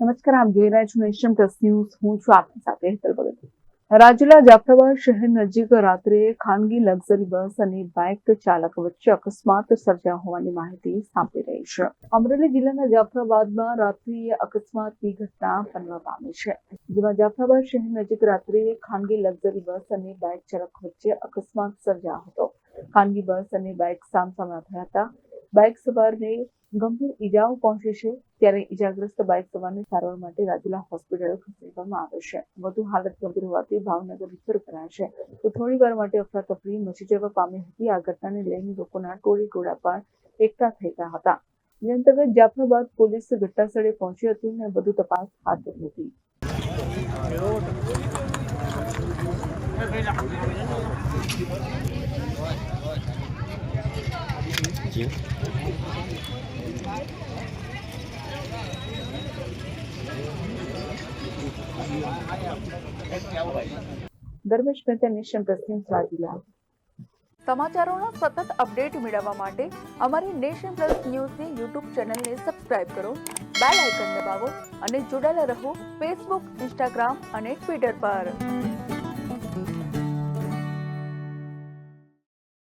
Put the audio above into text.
નમસ્કાર, આપ જોઈ રહ્યા છો નેશન પ્લસ ન્યૂઝ. હું છું આપની સાથે હેતલ ભગત. રાજુલા જાફરાબાદ શહેર નજીક રાત્રે ખાનગી લક્ઝરી બસ અને બાઇક ચાલક વચ્ચે અકસ્માત સર્જાયો હોવાની માહિતી સાંપડી રહી છે. અમરેલી જિલ્લાના જાફરાબાદમાં રાત્રિએ અકસ્માતની ઘટના બનવા પામી છે. જેમાં જાફરાબાદ શહેર નજીક રાત્રે ખાનગી લક્ઝરી બસ અને બાઇક ચાલક વચ્ચે અકસ્માત સર્જાયો હતો. ખાનગી બસ અને બાઇક સામસામા થયા હતા. બાઇક સવારને ગંભીર ઈજાઓ પહોંચી છે, ત્યારે ઈજાગ્રસ્ત બાઇક સવારને સારવાર માટે રાજુલા હોસ્પિટલ ખસેડવામાં આવે છે. વધુ હાલત ગંભીર હોવાથી ભાવનગર રિફર કરાયા છે. તો થોડી વાર માટે અફરાતફરી મચી જવા પામી હતી. આ ઘટનાને લઈને લોકોના ટોળી ટોળા પણ એકઠા થઈ ગયા હતા. જે અંતર્ગત જાફરાબાદ પોલીસ ઘટનાસ્થળે પહોંચી હતી અને વધુ તપાસ હાથ ધરી હતી. ધર્મેશ મહેતા નેશન ન્યૂઝ રાજુલા સમાચારોનો સતત અપડેટ મેળવવા માટે અમારી નેશન પ્લસ ન્યૂઝની યુટ્યુબ ચેનલને સબસ્ક્રાઇબ કરો, બેલ આઇકન દબાવો અને જોડાયેલા રહો ફેસબુક, ઇન્સ્ટાગ્રામ અને ટ્વિટર પર.